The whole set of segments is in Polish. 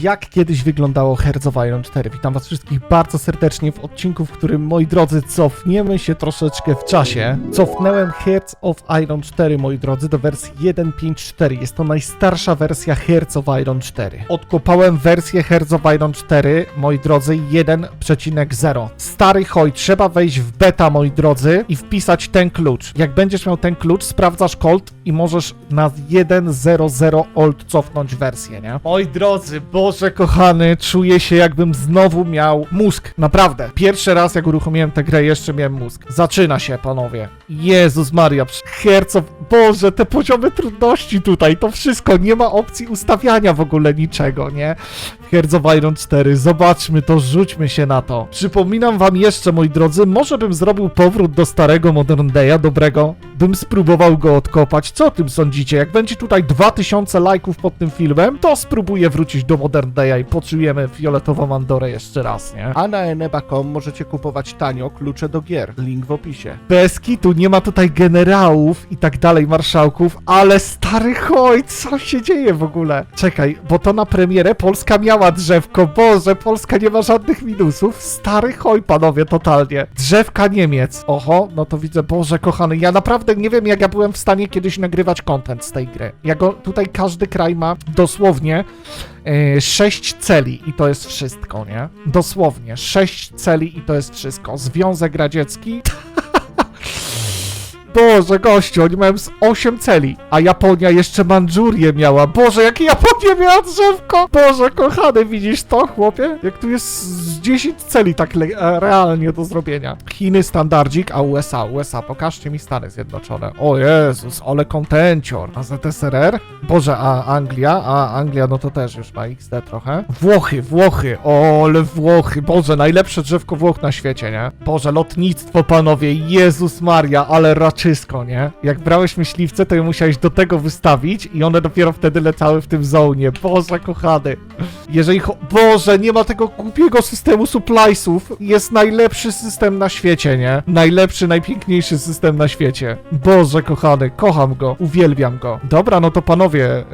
Jak kiedyś wyglądało Hearts of Iron 4? Witam was wszystkich bardzo serdecznie w odcinku, w którym, moi drodzy, cofniemy się troszeczkę w czasie. Cofnąłem Hearts of Iron 4, moi drodzy, do wersji 1.5.4. Jest to najstarsza wersja Hearts of Iron 4. Odkopałem wersję Hearts of Iron 4, moi drodzy, 1.0. Stary choj, trzeba wejść w beta, moi drodzy, i wpisać ten klucz. Jak będziesz miał ten klucz, sprawdzasz Colt i możesz na 1.0.0 old cofnąć wersję, nie? Moi drodzy, Boże kochany, czuję się jakbym znowu miał mózg. Naprawdę. Pierwszy raz jak uruchomiłem tę grę, jeszcze miałem mózg. Zaczyna się, panowie. Jezus Maria, of... Boże, te poziomy trudności tutaj, to wszystko, nie ma opcji ustawiania w ogóle niczego, nie? Hearts of Iron 4, zobaczmy to, rzućmy się na to. Przypominam wam jeszcze, moi drodzy, może bym zrobił powrót do starego Modern Day'a, dobrego, bym spróbował go odkopać. Co o tym sądzicie? Jak będzie tutaj 2000 lajków pod tym filmem, to spróbuję wrócić do Modern Day'a i poczujemy fioletową Mandorę jeszcze raz, nie? A na eneba.com możecie kupować tanio klucze do gier. Link w opisie. Bez kitu, nie ma tutaj generałów i tak dalej, marszałków, ale stary choj, co się dzieje w ogóle? Czekaj, bo to na premierę Polska miała drzewko, Boże, Polska nie ma żadnych minusów. Stary choj, panowie, totalnie. Drzewka Niemiec. Oho, no to widzę, Boże kochany, ja naprawdę nie wiem, jak ja byłem w stanie kiedyś nagrywać content z tej gry. Ja go, tutaj każdy kraj ma dosłownie e, sześć celi i to jest wszystko, nie? Dosłownie, sześć celi i to jest wszystko. Związek Radziecki... Boże, gościu, oni mają z 8 celi, a Japonia jeszcze Mandżurię miała. Boże, jakie Japonia miała drzewko! Boże, kochany, widzisz to, chłopie? Jak tu jest z 10 celi tak e, realnie do zrobienia. Chiny standardzik, a USA, USA, pokażcie mi Stany Zjednoczone. O Jezus, ale kontencior. A ZSRR? Boże, a Anglia? A Anglia, no to też już ma XD trochę. Włochy, Włochy, o, ale Włochy. Boże, najlepsze drzewko Włoch na świecie, nie? Boże, lotnictwo, panowie, Jezus Maria, ale raczysko, nie? Jak brałeś myśliwce, to je musiałeś do tego wystawić i one dopiero wtedy leciały w tym zonie. Boże, kochany. Jeżeli Boże, nie ma tego głupiego systemu suppliesów. Jest najlepszy system na świecie, nie? Najlepszy, najpiękniejszy system na świecie. Boże, kochany, kocham go, uwielbiam go. Dobra, no to panowie,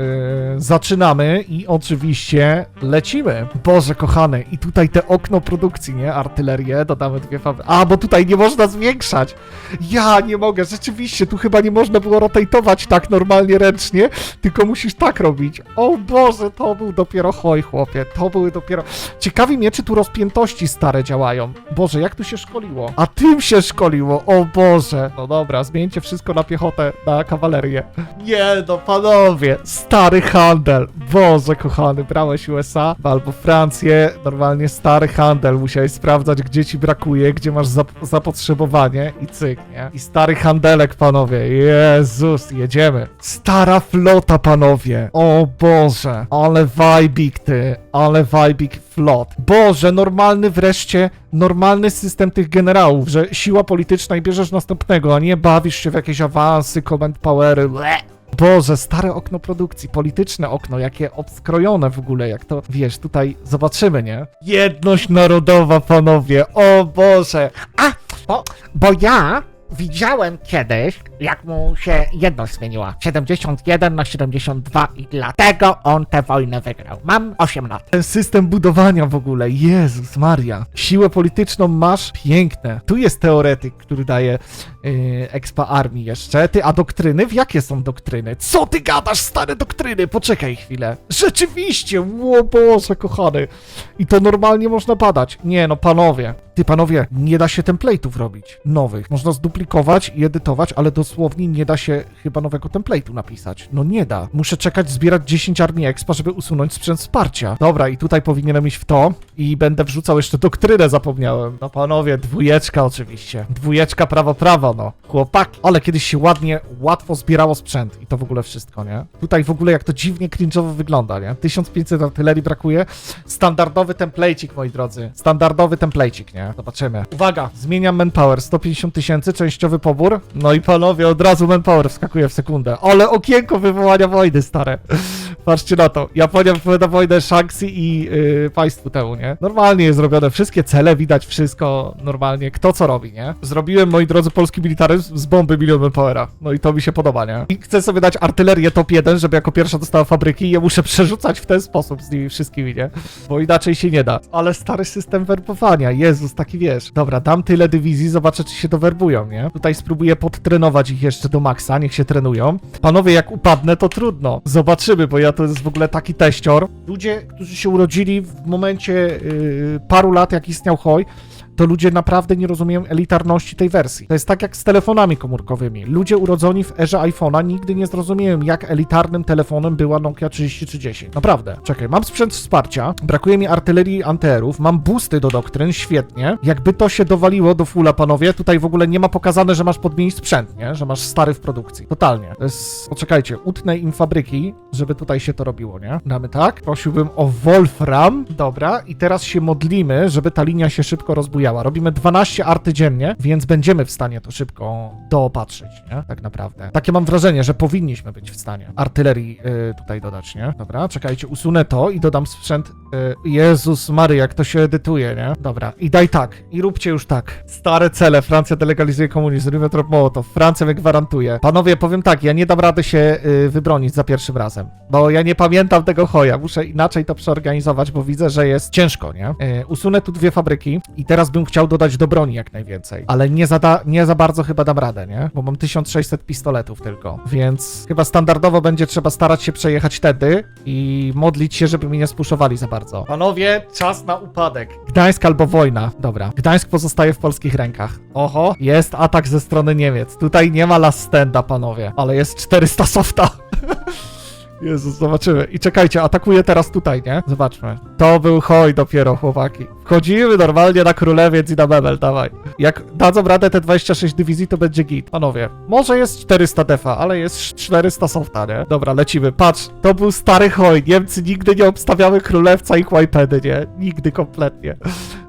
yy, zaczynamy i oczywiście lecimy. Boże, kochany, i tutaj te okno produkcji, nie? Artylerię, dodamy dwie fabryki. A, bo tutaj nie można zwiększać. Ja nie mogę, rzeczywiście, tu chyba nie można było rotatować tak normalnie ręcznie, tylko musisz tak robić. O Boże, to był dopiero hoj, chłopie, to były dopiero... Ciekawi mnie, czy tu rozpiętości stare działają. Boże, jak tu się szkoliło? A tym się szkoliło, o Boże. No dobra, zmieńcie wszystko na piechotę, na kawalerię. Nie no, panowie, stary handel. Boże, kochany, brałeś USA albo Francję, normalnie stary handel. Musiałeś sprawdzać, gdzie ci brakuje, gdzie masz zap- zapotrzebowanie i cyk, nie? I stary handelek, panowie. Jezus, jedziemy. Stara flota, panowie. O Boże, ale wajbik ty, ale wajbik flot. Boże, normalny wreszcie, normalny system tych generałów, że siła polityczna i bierzesz następnego, a nie bawisz się w jakieś awansy, command powery, Ble. Boże, stare okno produkcji, polityczne okno, jakie obskrojone w ogóle, jak to, wiesz, tutaj zobaczymy, nie? Jedność narodowa, panowie, o Boże. A, bo, bo ja widziałem kiedyś, jak mu się jedność zmieniła. 71 na 72 i dlatego on tę wojnę wygrał. Mam 8 lat. Ten system budowania w ogóle, Jezus Maria. Siłę polityczną masz, piękne. Tu jest teoretyk, który daje yy, expa armii jeszcze. Ty, a doktryny? W jakie są doktryny? Co ty gadasz, stare doktryny? Poczekaj chwilę. Rzeczywiście, ło Boże, kochany. I to normalnie można badać. Nie no, panowie. Ty, panowie, nie da się template'ów robić nowych. Można zduplikować i edytować, ale dosłownie nie da się chyba nowego template'u napisać. No nie da. Muszę czekać, zbierać 10 armii expa, żeby usunąć sprzęt wsparcia. Dobra, i tutaj powinienem iść w to i będę wrzucał jeszcze doktrynę, zapomniałem. No panowie, dwójeczka oczywiście. Dwójeczka prawo, prawo, no. Chłopaki. Ale kiedyś się ładnie, łatwo zbierało sprzęt i to w ogóle wszystko, nie? Tutaj w ogóle jak to dziwnie cringe'owo wygląda, nie? 1500 artylerii brakuje. Standardowy template'ik, moi drodzy. Standardowy template'ik, nie? Zobaczymy. Uwaga, zmieniam manpower. 150 tysięcy, częściowy pobór. No i panowie, od razu manpower wskakuje w sekundę. Ale okienko wywołania wojny, stare. Patrzcie na to. Japonia wypowiada wojnę Shanxi i yy, państwu temu, nie? Normalnie jest zrobione. Wszystkie cele, widać wszystko normalnie. Kto co robi, nie? Zrobiłem, moi drodzy, polski militaryzm z bomby milion powera. No i to mi się podoba, nie? I chcę sobie dać artylerię top 1, żeby jako pierwsza dostała fabryki i je muszę przerzucać w ten sposób z nimi wszystkimi, nie? Bo inaczej się nie da. Ale stary system werbowania, Jezus, taki wiesz. Dobra, dam tyle dywizji, zobaczę, czy się dowerbują, nie? Tutaj spróbuję podtrenować ich jeszcze do maksa, niech się trenują. Panowie, jak upadnę, to trudno. Zobaczymy, bo ja to jest w ogóle taki teścior. Ludzie, którzy się urodzili w momencie yy, paru lat, jak istniał Hoj, to ludzie naprawdę nie rozumieją elitarności tej wersji. To jest tak jak z telefonami komórkowymi. Ludzie urodzeni w erze iPhone'a nigdy nie zrozumieją, jak elitarnym telefonem była Nokia 3310. Naprawdę. Czekaj, mam sprzęt wsparcia, brakuje mi artylerii antyerów, mam boosty do doktryn, świetnie. Jakby to się dowaliło do fulla, panowie, tutaj w ogóle nie ma pokazane, że masz podmienić sprzęt, nie? Że masz stary w produkcji. Totalnie. To jest... Poczekajcie, utnę im fabryki, żeby tutaj się to robiło, nie? Damy tak. Prosiłbym o Wolfram. Dobra. I teraz się modlimy, żeby ta linia się szybko rozbujała. Robimy 12 arty dziennie, więc będziemy w stanie to szybko doopatrzyć, nie? Tak naprawdę. Takie mam wrażenie, że powinniśmy być w stanie artylerii y, tutaj dodać, nie? Dobra, czekajcie, usunę to i dodam sprzęt. Y, Jezus Mary, jak to się edytuje, nie? Dobra, i daj tak, i róbcie już tak. Stare cele, Francja delegalizuje komunizm, Ribbentrop Mołotow, Francja mnie gwarantuje. Panowie, powiem tak, ja nie dam rady się y, wybronić za pierwszym razem, bo ja nie pamiętam tego hoja, muszę inaczej to przeorganizować, bo widzę, że jest ciężko, nie? Usunę tu dwie fabryki i teraz bym chciał dodać do broni jak najwięcej, ale nie za, da, nie za bardzo chyba dam radę, nie? Bo mam 1600 pistoletów tylko, więc chyba standardowo będzie trzeba starać się przejechać tedy i modlić się, żeby mnie nie spuszowali za bardzo. Panowie, czas na upadek. Gdańsk albo wojna. Dobra. Gdańsk pozostaje w polskich rękach. Oho, jest atak ze strony Niemiec. Tutaj nie ma last standa, panowie, ale jest 400 softa. Jezus, zobaczymy. I czekajcie, atakuje teraz tutaj, nie? Zobaczmy. To był hoj dopiero, chłopaki. Wchodzimy normalnie na królewiec i na mebel, dawaj. Jak dadzą radę te 26 dywizji, to będzie git. Panowie, może jest 400 defa, ale jest 400 softa, nie? Dobra, lecimy. Patrz, to był stary hoj. Niemcy nigdy nie obstawiały królewca i łajpedy, nie? Nigdy kompletnie.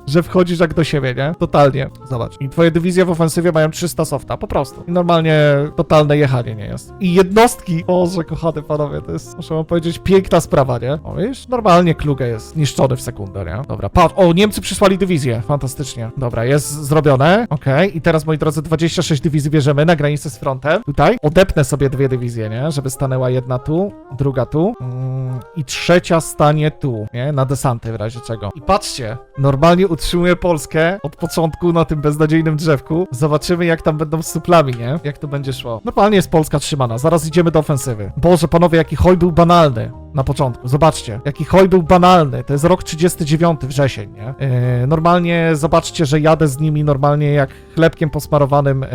Że wchodzisz jak do siebie, nie? Totalnie. Zobacz. I twoje dywizje w ofensywie mają 300 softa, po prostu. I normalnie totalne jechanie nie jest. I jednostki, Boże, kochany panowie, to jest, muszę wam powiedzieć, piękna sprawa, nie? O, wiesz? Normalnie Kluge jest niszczony w sekundę, nie? Dobra, patrz. O, Niemcy przysłali dywizję. Fantastycznie. Dobra, jest zrobione. Okej. I teraz, moi drodzy, 26 dywizji bierzemy na granicę z frontem. Tutaj. Odepnę sobie dwie dywizje, nie? Żeby stanęła jedna tu, druga tu. Mm, I trzecia stanie tu, nie? Na desanty w razie czego. I patrzcie, normalnie utrzymuję Polskę od początku na tym beznadziejnym drzewku. Zobaczymy, jak tam będą z suplami, nie? Jak to będzie szło. Normalnie jest Polska trzymana. Zaraz idziemy do ofensywy. Boże, panowie, jaki hoj był banalny na początku. Zobaczcie, jaki hoj był banalny. To jest rok 39 wrzesień, nie? Yy, normalnie zobaczcie, że jadę z nimi normalnie jak chlebkiem posmarowanym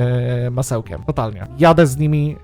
yy, masełkiem. Totalnie. Jadę z nimi yy,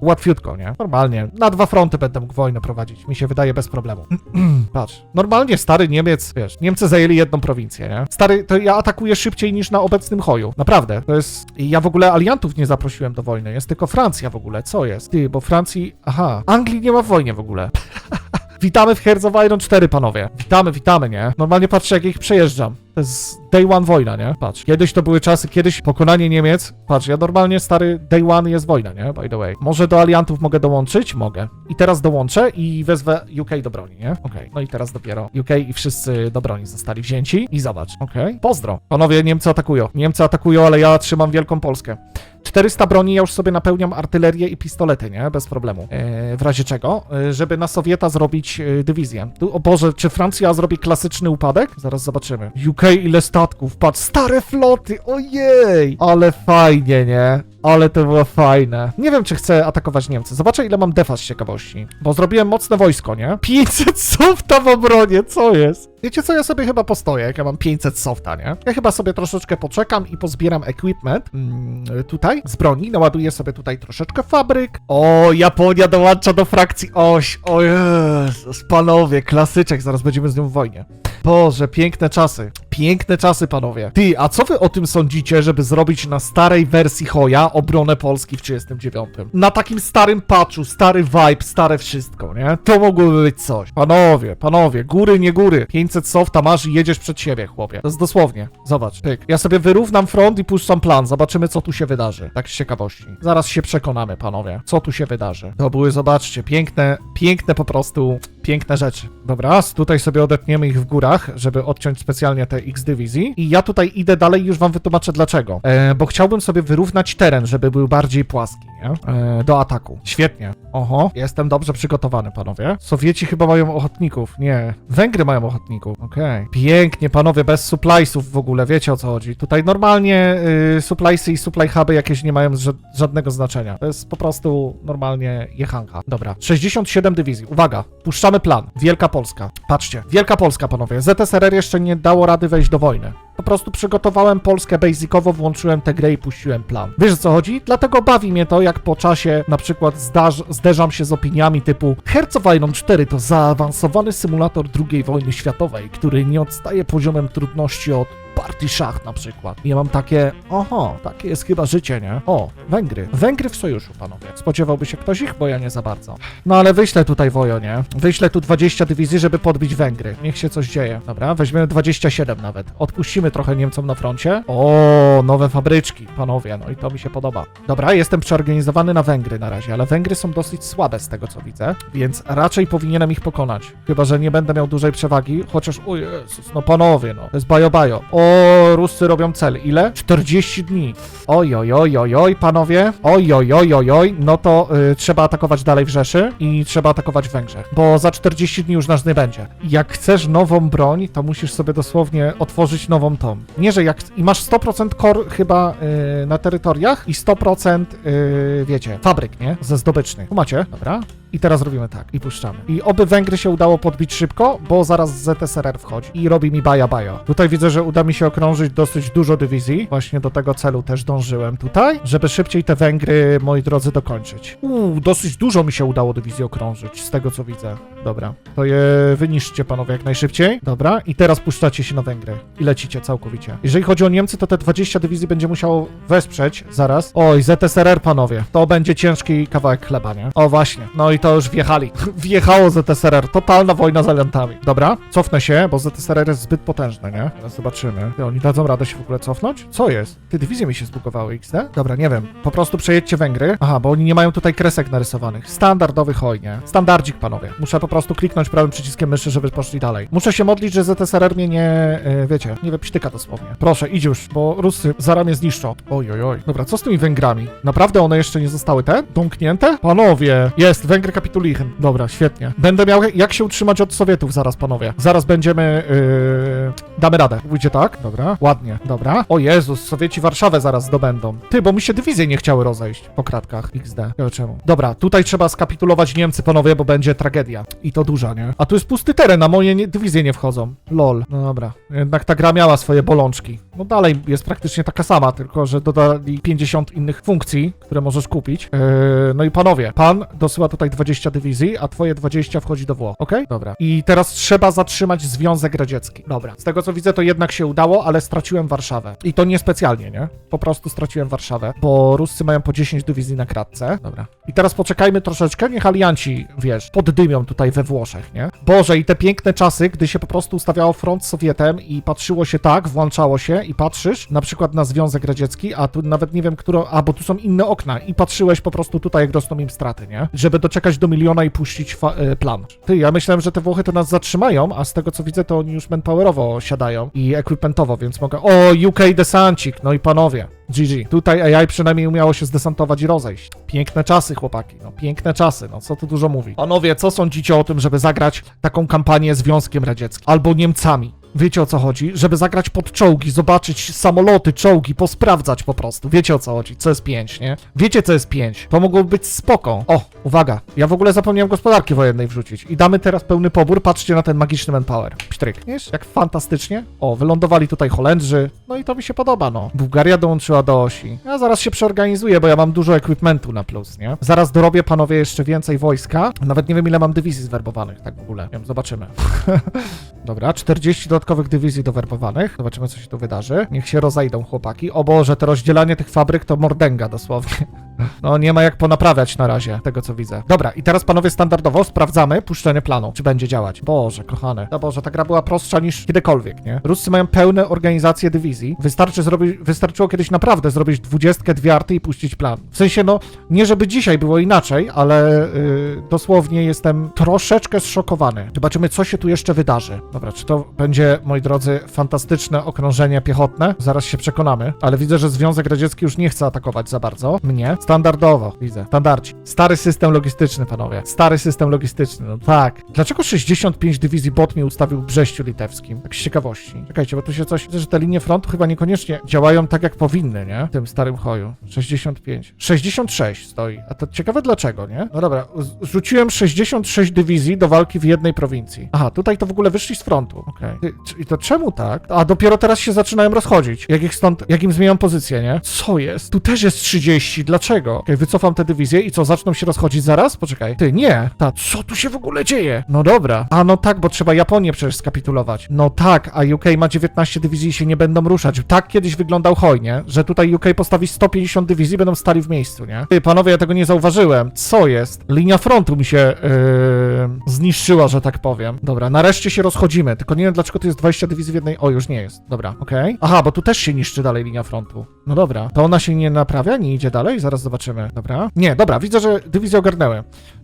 łatwiutko, nie? Normalnie. Na dwa fronty będę mógł wojnę prowadzić. Mi się wydaje bez problemu. Patrz. Normalnie stary Niemiec, wiesz, Niemcy zajęli jedną prowincję, nie? Stary, to ja atakuję szybciej niż na obecnym hoju. Naprawdę. To jest... Ja w ogóle aliantów nie zaprosiłem do wojny. Jest tylko Francja w ogóle. Co jest? Ty, bo Francji... Aha. Anglii nie ma w wojnie w ogóle. Witamy w Hearts of Iron 4, panowie. Witamy, witamy, nie? Normalnie patrzcie, jak ich przejeżdżam. To jest day one wojna, nie? Patrz, kiedyś to były czasy, kiedyś pokonanie Niemiec. Patrz, ja normalnie, stary, day one jest wojna, nie? By the way. Może do aliantów mogę dołączyć? Mogę. I teraz dołączę i wezwę UK do broni, nie? Okej. No i teraz dopiero UK i wszyscy do broni zostali wzięci. I zobacz. Okej. Pozdro. Panowie, Niemcy atakują. Niemcy atakują, ale ja trzymam Wielką Polskę. 400 broni ja już sobie napełniam artylerię i pistolety, nie? Bez problemu. E, w razie czego? E, żeby na Sowieta zrobić e, dywizję. Tu, o Boże, czy Francja zrobi klasyczny upadek? Zaraz zobaczymy. UK ile statków? Patrz, stare floty, ojej! Ale fajnie, nie? Ale to było fajne. Nie wiem, czy chcę atakować Niemcy. Zobaczę, ile mam defa z ciekawości. Bo zrobiłem mocne wojsko, nie? 500 softa w obronie, co jest? Wiecie co, ja sobie chyba postoję, jak ja mam 500 softa, nie? Ja chyba sobie troszeczkę poczekam i pozbieram equipment mm, tutaj z broni. Naładuję sobie tutaj troszeczkę fabryk. O, Japonia dołącza do frakcji oś. O Jezus, panowie, klasyczek, zaraz będziemy z nią w wojnie. Boże, piękne czasy. Piękne czasy, panowie. Ty, a co wy o tym sądzicie, żeby zrobić na starej wersji Hoja obronę Polski w 39? Na takim starym patchu, stary vibe, stare wszystko, nie? To mogłoby być coś. Panowie, panowie, góry, nie góry. 500 softa masz i jedziesz przed siebie, chłopie. To jest dosłownie. Zobacz, pyk. Ja sobie wyrównam front i puszczam plan. Zobaczymy, co tu się wydarzy. Tak z ciekawości. Zaraz się przekonamy, panowie, co tu się wydarzy. To były, zobaczcie, piękne, piękne po prostu, piękne rzeczy. Dobra, tutaj sobie odetniemy ich w górach, żeby odciąć specjalnie te X dywizji. I ja tutaj idę dalej i już wam wytłumaczę dlaczego. E, bo chciałbym sobie wyrównać teren, żeby był bardziej płaski, nie? E, do ataku. Świetnie. Oho, jestem dobrze przygotowany, panowie. Sowieci chyba mają ochotników. Nie, Węgry mają ochotników. Okej. Pięknie, panowie, bez suppliesów w ogóle, wiecie o co chodzi. Tutaj normalnie y, suppliesy i supply huby jakieś nie mają ża- żadnego znaczenia. To jest po prostu normalnie jechanka. Dobra, 67 dywizji. Uwaga, puszczamy plan. Wielka Polska. Patrzcie, Wielka Polska, panowie. ZSRR jeszcze nie dało rady wejść do wojny. Po prostu przygotowałem Polskę basicowo, włączyłem tę grę i puściłem plan. Wiesz o co chodzi? Dlatego bawi mnie to, jak po czasie na przykład zdarz, zderzam się z opiniami typu Hearts of Iron 4 to zaawansowany symulator II wojny światowej, który nie odstaje poziomem trudności od Party Szach na przykład. I ja mam takie, oho, takie jest chyba życie, nie? O, Węgry. Węgry w sojuszu, panowie. Spodziewałby się ktoś ich? Bo ja nie za bardzo. No ale wyślę tutaj wojo, nie? Wyślę tu 20 dywizji, żeby podbić Węgry. Niech się coś dzieje. Dobra, weźmiemy 27 nawet. Odpuścimy trochę Niemcom na froncie. O, nowe fabryczki, panowie, no i to mi się podoba. Dobra, jestem przeorganizowany na Węgry na razie, ale Węgry są dosyć słabe z tego co widzę, więc raczej powinienem ich pokonać. Chyba, że nie będę miał dużej przewagi, chociaż, o Jezus, no panowie, no. To jest bajo bajo. O, Ruscy robią cel. Ile? 40 dni. Oj, oj, oj, oj, oj, panowie. Oj, oj, oj, oj, oj. No to y, trzeba atakować dalej w Rzeszy i trzeba atakować w Węgrzech, bo za 40 dni już nas nie będzie. Jak chcesz nową broń, to musisz sobie dosłownie otworzyć nową tą. Nie, że jak... I masz 100% core chyba y, na terytoriach i 100% y, wiecie, fabryk, nie? Ze zdobycznych. Tu macie, dobra. I teraz robimy tak i puszczamy. I oby Węgry się udało podbić szybko, bo zaraz ZSRR wchodzi i robi mi baja baja. Tutaj widzę, że uda mi się okrążyć dosyć dużo dywizji. Właśnie do tego celu też dążyłem tutaj, żeby szybciej te Węgry, moi drodzy, dokończyć. Uuu, dosyć dużo mi się udało dywizji okrążyć, z tego co widzę. Dobra, to je wyniszczcie panowie jak najszybciej. Dobra, i teraz puszczacie się na Węgry i lecicie całkowicie. Jeżeli chodzi o Niemcy, to te 20 dywizji będzie musiało wesprzeć zaraz. Oj, ZSRR panowie, to będzie ciężki kawałek chleba, nie? O właśnie, no i to już wjechali. Wjechało ZSRR, totalna wojna z aliantami. Dobra, cofnę się, bo ZSRR jest zbyt potężny, nie? Teraz zobaczymy. Ty, oni dadzą radę się w ogóle cofnąć? Co jest? Ty, dywizje mi się zbugowały, XD? Dobra, nie wiem. Po prostu przejedźcie Węgry. Aha, bo oni nie mają tutaj kresek narysowanych. Standardowy hoj, nie? Standardzik, panowie. Muszę po prostu kliknąć prawym przyciskiem myszy, żeby poszli dalej. Muszę się modlić, że ZSRR mnie nie, yy, wiecie, nie wypsztyka dosłownie. Proszę, idź już, bo Rusy zaraz mnie zniszczą. Oj, oj, oj. Dobra, co z tymi Węgrami? Naprawdę one jeszcze nie zostały te? Domknięte? Panowie, jest, Węgry kapitulichen. Dobra, świetnie. Będę miał jak się utrzymać od Sowietów zaraz, panowie. Zaraz będziemy, yy... damy radę. Pójdzie tak? Dobra, ładnie, dobra. O Jezus, Sowieci Warszawę zaraz zdobędą. Ty, bo mi się dywizje nie chciały rozejść po kratkach. XD. Nie czemu. Dobra, tutaj trzeba skapitulować Niemcy, panowie, bo będzie tragedia. I to duża, nie? A tu jest pusty teren, a moje nie, dywizje nie wchodzą. Lol. No dobra. Jednak ta gra miała swoje bolączki. No dalej jest praktycznie taka sama, tylko że dodali 50 innych funkcji, które możesz kupić. Yy, no i panowie, pan dosyła tutaj 20 dywizji, a twoje 20 wchodzi do Włoch. Okej? Dobra. I teraz trzeba zatrzymać Związek Radziecki. Dobra. Z tego co widzę, to jednak się udało, ale straciłem Warszawę. I to niespecjalnie, nie? Po prostu straciłem Warszawę, bo Ruscy mają po 10 dywizji na kratce. Dobra. I teraz poczekajmy troszeczkę, niech alianci, wiesz, poddymią tutaj we Włoszech, nie? Boże, i te piękne czasy, gdy się po prostu ustawiało front z Sowietem i patrzyło się tak, włączało się i patrzysz na przykład na Związek Radziecki, a tu nawet nie wiem, którą, a bo tu są inne okna i patrzyłeś po prostu tutaj, jak rosną im straty, nie? Żeby doczekać do miliona i puścić e, plan. Ty, ja myślałem, że te Włochy to nas zatrzymają, a z tego co widzę, to oni już manpowerowo siadają i equipmentowo, więc mogę... O, UK desancik, no i panowie. GG. Tutaj AI przynajmniej umiało się zdesantować i rozejść. Piękne czasy, chłopaki. No, piękne czasy, no co tu dużo mówi. Panowie, co sądzicie o tym, żeby zagrać taką kampanię Związkiem Radzieckim albo Niemcami? Wiecie o co chodzi? Żeby zagrać pod czołgi, zobaczyć samoloty, czołgi, posprawdzać po prostu. Wiecie o co chodzi? Co jest 5, nie? Wiecie co jest 5? To mogło być spoko. O, uwaga. Ja w ogóle zapomniałem gospodarki wojennej wrzucić. I damy teraz pełny pobór. Patrzcie na ten magiczny manpower. Pstryk. Wiesz? Jak fantastycznie. O, wylądowali tutaj Holendrzy. No i to mi się podoba, no. Bułgaria dołączyła do osi. Ja zaraz się przeorganizuję, bo ja mam dużo equipmentu na plus, nie? Zaraz dorobię, panowie, jeszcze więcej wojska. Nawet nie wiem, ile mam dywizji zwerbowanych, tak w ogóle. Nie wiem, zobaczymy. Dobra, 40 dodatkowych dywizji dowerbowanych. Zobaczymy, co się tu wydarzy. Niech się rozejdą chłopaki. O Boże, to rozdzielanie tych fabryk to mordęga dosłownie. No nie ma jak ponaprawiać na razie tego, co widzę. Dobra, i teraz panowie standardowo sprawdzamy puszczenie planu, czy będzie działać. Boże, kochane. No Boże, ta gra była prostsza niż kiedykolwiek, nie? Ruscy mają pełne organizację dywizji. Wystarczy zrobić, wystarczyło kiedyś naprawdę zrobić dwudziestkę, dwie arty i puścić plan. W sensie, no, nie żeby dzisiaj było inaczej, ale yy, dosłownie jestem troszeczkę zszokowany. Zobaczymy, co się tu jeszcze wydarzy. Dobra, czy to będzie, moi drodzy, fantastyczne okrążenie piechotne? Zaraz się przekonamy, ale widzę, że Związek Radziecki już nie chce atakować za bardzo. Mnie. Standardowo, widzę. Standardzi. Stary system logistyczny, panowie. Stary system logistyczny, no tak. Dlaczego 65 dywizji bot mi ustawił w Brześciu Litewskim? Tak z ciekawości. Czekajcie, bo tu się coś... Widzę, że te linie frontu chyba niekoniecznie działają tak, jak powinny, nie? W tym starym hoju. 65. 66 stoi. A to ciekawe dlaczego, nie? No dobra, rzuciłem 66 dywizji do walki w jednej prowincji. Aha, tutaj to w ogóle wyszli z frontu. Okej. Czy- I to czemu tak? A dopiero teraz się zaczynają rozchodzić. Jak ich stąd, jak im zmienią pozycję, nie? Co jest? Tu też jest 30. Dlaczego? Okej, wycofam te dywizje i co, zaczną się rozchodzić zaraz? Poczekaj. Ty, nie. Ta, co tu się w ogóle dzieje? No dobra. A no tak, bo trzeba Japonię przecież skapitulować. No tak, a UK ma 19 dywizji i się nie będą ruszać. Tak kiedyś wyglądał hoj, nie? Że tutaj UK postawi 150 dywizji, będą stali w miejscu, nie? Ty, panowie, ja tego nie zauważyłem. Co jest? Linia frontu mi się yy, zniszczyła, że tak powiem. Dobra, nareszcie się rozchodzimy. Tylko nie wiem, dlaczego tu jest 20 dywizji w jednej... O, już nie jest. Dobra, okej. Aha, bo tu też się niszczy dalej linia frontu. No dobra. To ona się nie naprawia, nie idzie dalej? Zaraz zobaczymy. Dobra. Nie, dobra, widzę, że dywizje ogarnęły.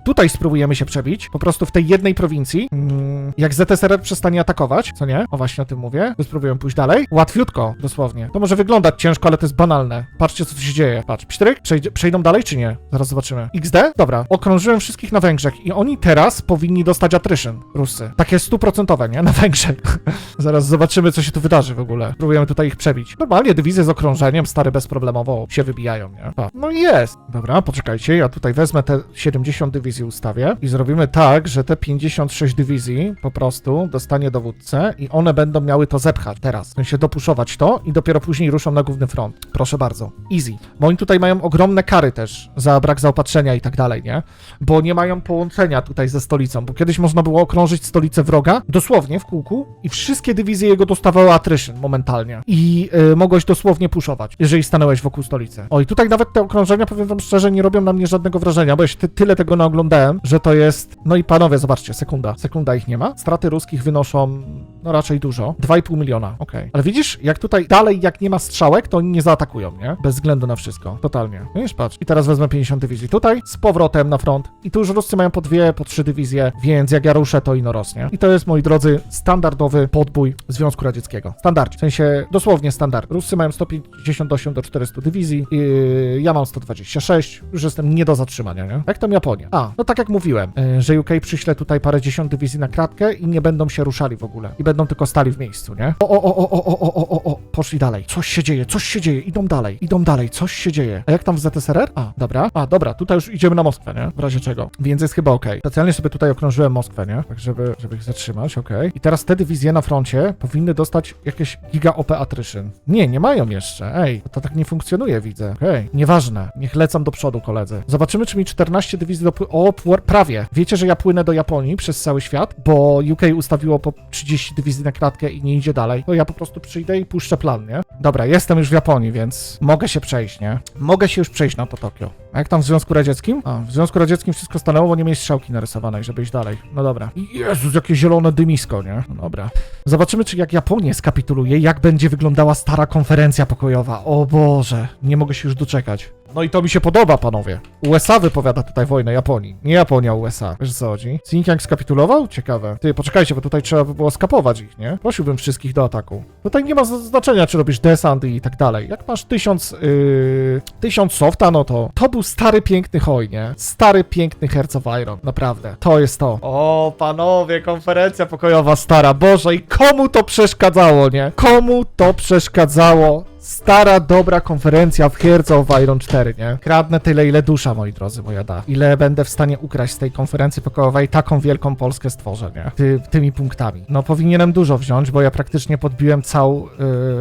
Tutaj spróbujemy się przebić, po prostu w tej jednej prowincji. Mm, jak ZSRR przestanie atakować, co nie? O właśnie o tym mówię. To spróbujemy pójść dalej. Łatwiutko, dosłownie. To może wyglądać ciężko, ale to jest banalne. Patrzcie, co tu się dzieje. Patrz, przejdzie, przejdą dalej, czy nie? Zaraz zobaczymy. XD? Dobra, okrążyłem wszystkich na Węgrzech i oni teraz powinni dostać attrition, Rusy. Takie stuprocentowe, nie? Na Węgrzech. Zaraz zobaczymy, co się tu wydarzy w ogóle. Próbujemy tutaj ich przebić. Normalnie dywizje z okrążeniem, stare bezproblemowo się wybijają, nie? Pa. No jest. Dobra, poczekajcie, ja tutaj wezmę te 70 dywizji ustawię i zrobimy tak, że te 56 dywizji po prostu dostanie dowódcę i one będą miały to zepchać teraz. W sensie dopuszować to i dopiero później ruszą na główny front. Proszę bardzo. Easy. Bo oni tutaj mają ogromne kary też za brak zaopatrzenia i tak dalej, nie? Bo nie mają połączenia tutaj ze stolicą, bo kiedyś można było okrążyć stolicę wroga dosłownie w kółku i wszystkie dywizje jego dostawały attrition momentalnie. I y, mogłeś dosłownie puszować, jeżeli stanąłeś wokół stolicy. O, i tutaj nawet te okrążenia, powiem wam szczerze, nie robią na mnie żadnego wrażenia, bo ja się ty, tyle tego naoglądałem, że to jest... No i panowie, zobaczcie, sekunda. Sekunda ich nie ma. Straty ruskich wynoszą, no raczej dużo. 2,5 miliona, okej. Ale widzisz, jak tutaj dalej, jak nie ma strzałek, to oni nie zaatakują, nie? Bez względu na wszystko. Totalnie. No już patrz. I teraz wezmę 50 dywizji tutaj, z powrotem na front. I tu już Ruscy mają po dwie, po trzy dywizje, więc jak ja ruszę, to ino rosnie. I to jest, moi drodzy, standardowy podbój Związku Radzieckiego. Standard. W sensie dosłownie standard. Ruscy mają 158 do 400 dywizji, yy, ja mam 126. Już jestem nie do zatrzymania, nie? Jak tam Japonia? A, no tak jak mówiłem, yy, że UK przyśle tutaj parę dziesiąt dywizji na kratkę i nie będą się ruszali w ogóle. I będą tylko stali w miejscu, nie? O, o, o, o, o, o, o, o, o, poszli dalej. Coś się dzieje, coś się dzieje, idą dalej, idą dalej, coś się dzieje. A jak tam w ZSRR? A, dobra. A, dobra, tutaj już idziemy na Moskwę, nie? W razie czego. Więc jest chyba okej. Specjalnie sobie tutaj okrążyłem Moskwę, nie? Tak, żeby, żeby ich zatrzymać, okej. I teraz te dywizje na froncie powinny dostać jakieś giga OP attrition. Nie, nie mają jeszcze. Ej, to tak nie funkcjonuje, widzę. Okej, nieważne. Niech lecą do przodu, koledzy. Zobaczymy, czy mi 14 dywizji do... O, prawie. Wiecie, że ja płynę do Japonii przez cały świat, bo UK ustawiło po 30 dywizji na kratkę i nie idzie dalej. To ja po prostu przyjdę i puszczę plan, nie? Dobra, jestem już w Japonii, więc mogę się przejść, nie? Mogę się już przejść na to Tokio. A jak tam w Związku Radzieckim? A, w Związku Radzieckim wszystko stanęło, bo nie mieli strzałki narysowanej, żeby iść dalej. No dobra. Jezus, jakie zielone dymisko, nie? No dobra. Zobaczymy, czy jak Japonia skapituluje, jak będzie wyglądała stara konferencja pokojowa. O Boże, nie mogę się już doczekać. No i to mi się podoba, panowie. USA wypowiada tutaj wojnę Japonii, nie Japonia USA. Wiesz co chodzi? Xinjiang skapitulował? Ciekawe. Ty, poczekajcie, bo tutaj trzeba by było skapować ich, nie? Prosiłbym wszystkich do ataku. Tutaj nie ma znaczenia, czy robisz desant i tak dalej. Jak masz tysiąc, yy, tysiąc softa, no to to był stary, piękny hoj, nie? Stary, piękny Hearts of Iron, naprawdę. To jest to. O, panowie, konferencja pokojowa stara, Boże, i komu to przeszkadzało, nie? Komu to przeszkadzało? Stara, dobra konferencja w Hearts of Iron 4, nie? Kradnę tyle, ile dusza, moi drodzy, moja da. Ile będę w stanie ukraść z tej konferencji pokojowej, taką wielką Polskę stworzę, nie? Ty, tymi punktami. No, powinienem dużo wziąć, bo ja praktycznie podbiłem cał,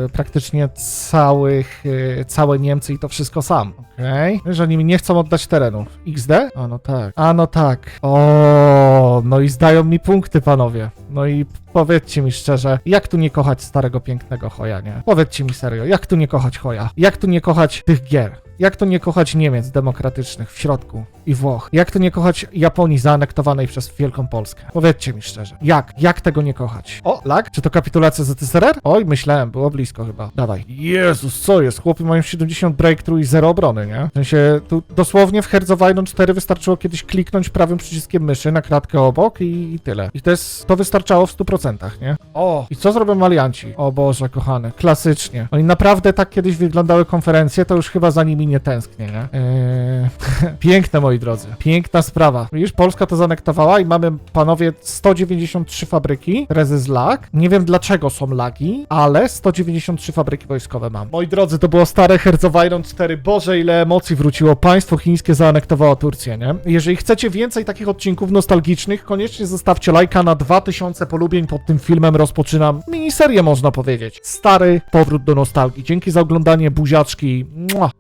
yy, praktycznie całych, yy, całe Niemcy i to wszystko sam, okej? Że oni mi nie chcą oddać terenów. XD? A no tak. A no tak. O, no i zdają mi punkty, panowie. No i powiedzcie mi szczerze, jak tu nie kochać starego, pięknego Hoja, nie? Powiedzcie mi serio, jak tu nie kochać Hoja? Jak tu nie kochać tych gier? Jak to nie kochać Niemiec demokratycznych w środku i Włoch? Jak to nie kochać Japonii zaanektowanej przez Wielką Polskę? Powiedzcie mi szczerze. Jak? Jak tego nie kochać? O, lag? Czy to kapitulacja ZSRR? Oj, myślałem, było blisko chyba. Dawaj. Jezus, co jest? Chłopy mają 70 breakthrough i 0 obrony, nie? W sensie, tu dosłownie w Iron 4 wystarczyło kiedyś kliknąć prawym przyciskiem myszy na kratkę obok i, i tyle. I to jest, to wystarczało w 100%, nie? O, i co zrobią alianci? O Boże, kochany, klasycznie. Oni naprawdę tak kiedyś wyglądały konferencje, to już chyba za nimi nie tęsknię, nie? Eee, piękne, moi drodzy. Piękna sprawa. Widzisz, Polska to zanektowała i mamy, panowie, 193 fabryki. Teraz jest lag. Nie wiem dlaczego są lagi, ale 193 fabryki wojskowe mam. Moi drodzy, to było stare Iron 4. Boże, ile emocji wróciło. Państwo chińskie zaanektowało Turcję, nie? Jeżeli chcecie więcej takich odcinków nostalgicznych, koniecznie zostawcie lajka na 2000 polubień pod tym filmem. Rozpoczynam miniserię, można powiedzieć. Stary powrót do nostalgii. Dzięki za oglądanie buziaczki. Mua.